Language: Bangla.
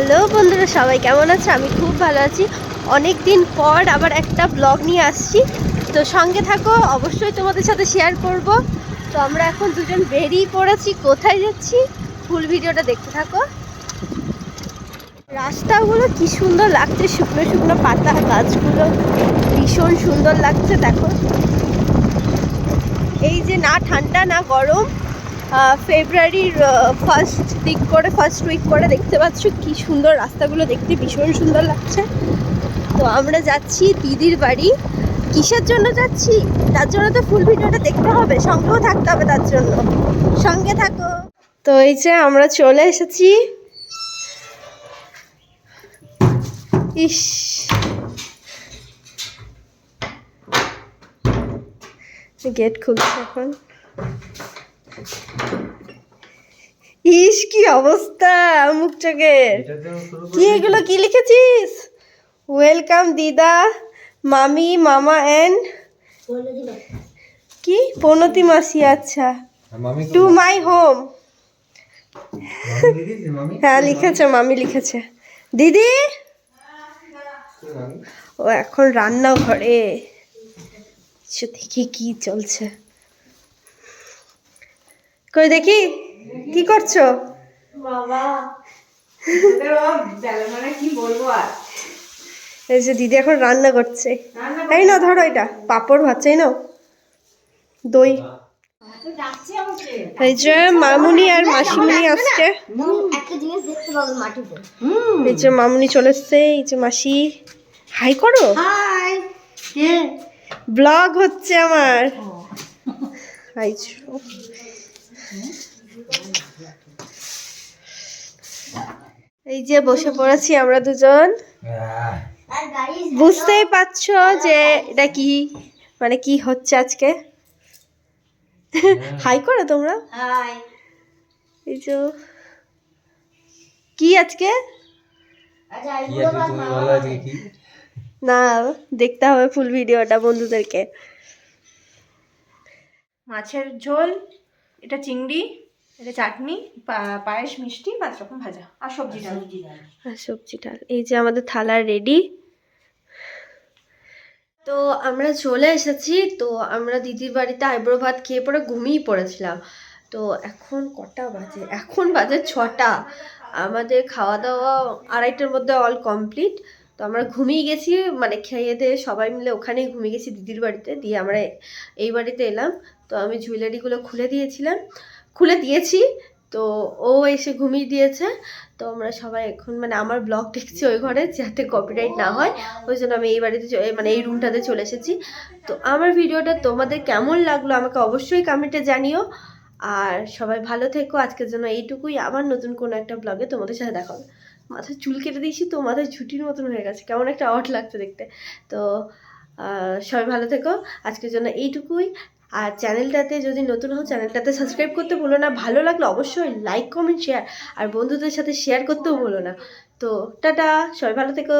হ্যালো বন্ধুরা, সবাই কেমন আছে? আমি খুব ভালো আছি। অনেক দিন পর আবার একটা ব্লগ নিয়ে আসছি। তো সঙ্গে থাকো, অবশ্যই তোমাদের সাথে শেয়ার করব। তো আমরা এখন দুজন বেরিয়ে পড়েছি, কোথায় যাচ্ছি? ফুল ভিডিওটা দেখতে থাকো। রাস্তাগুলো কি সুন্দর লাগছে, শুকনো শুকনো পাতা, গাছগুলো ভীষণ সুন্দর লাগছে, দেখো। এই যে না ঠান্ডা, না গরম ফেব্রুয়ারির ফার্স্ট দিক করে ফার্স্ট উইক করে দেখতে পাচ্ছ কি সুন্দর রাস্তাগুলো দেখতে, ভীষণ সুন্দর লাগছে। তো আমরা যাচ্ছি দিদির বাড়ি। কিসের জন্য যাচ্ছি? তার জন্য তো ফুল ভিডিওটা দেখতে হবে, সঙ্গেও থাকতে হবে তার জন্য। সঙ্গে থাকো। তো এই যে আমরা চলে এসেছি। ইস। গেট খুলছে এখন। ইস কি অবস্থা মুখ চোখের কি এগুলো কি লিখেছিস? ওয়েলকাম দিদা মামি মামা এন্ড কি? পনতি মাসি আচ্ছা। টু মাই হোম হ্যাঁ লিখেছে মামি লিখেছে। দিদি? ও এখন রান্না ঘরে কিছু দেখি কি চলছে। কই দেখি? কি করছ? এই যে দিদি এখন রান্না করছে। এই না ধরো এটা। পাপড় ভাজছে নাও। দই। এই যে মামুনি আর মাসিমুনি আসছে। এই যে মামুনি চলে এসছে এই যে মাসি। হাই করো। ব্লগ হচ্ছে আমার। হাই এই যে বসে পড়েছি আমরা দুজন। বুঝতেই পারছ যে এটা কি? মানে কি হচ্ছে আজকে? হাই করো তোমরা। হাই। এই যে কি আজকে? আচ্ছা না দেখতে হবে ফুল ভিডিওটা বন্ধুদেরকে। মাছের ঝোল এটা চিংড়ি এটা চাটনি পা- পায়েস মিষ্টি পাঁচ রকম ভাজা আর সবজি ডাল। আর সবজি ডাল। এই যে আমাদের থালা রেডি তো আমরা চলে এসেছি। তো আমরা দিদির বাড়িতে আইব্রো ভাত খেয়ে পরে ঘুমিয়ে পড়েছিলাম। তো এখন কটা বাজে? এখন বাজে ছটা। আমাদের খাওয়া দাওয়া আড়াইটার মধ্যে অল কমপ্লিট তো আমরা ঘুমিয়ে গেছি। মানে খেয়ে দিয়ে সবাই মিলে ওখানেই ঘুমিয়ে গেছি দিদির বাড়িতে। দিয়ে আমরা এই বাড়িতে এলাম। তো আমি জুয়েলারিগুলো খুলে দিয়েছিলাম। খুলে দিয়েছি। তো ও এসে ঘুমিয়ে দিয়েছে। তো আমরা সবাই এখন মানে আমার ব্লগ দেখছি ওই ঘরে যাতে কপিরাইট না হয়। ওই জন্য আমি এই বাড়িতে মানে এই রুমটাতে চলে এসেছি। তো আমার ভিডিওটা তোমাদের কেমন লাগল আমাকে অবশ্যই কমেন্টে জানিও। আর সবাই ভালো থেকো। আজকের জন্য এইটুকুই। আবার নতুন কোনো একটা ব্লগে তোমাদের সাথে দেখা হবে। মাথায় চুল কেটে দিয়েছি তো মাথায় ঝুটির মতন হয়ে গেছে। কেমন একটা অট লাগছে দেখতে। তো সবাই ভালো থেকো। আজকের জন্য এইটুকুই। আর চ্যানেলটাতে যদি নতুন হও, চ্যানেলটাতে সাবস্ক্রাইব করতে ভুলো না। ভালো লাগলে অবশ্যই লাইক কমেন্ট শেয়ার আর বন্ধুদের সাথে শেয়ার করতেও ভুলো না। তো টাটা, সবাই ভালো থেকো।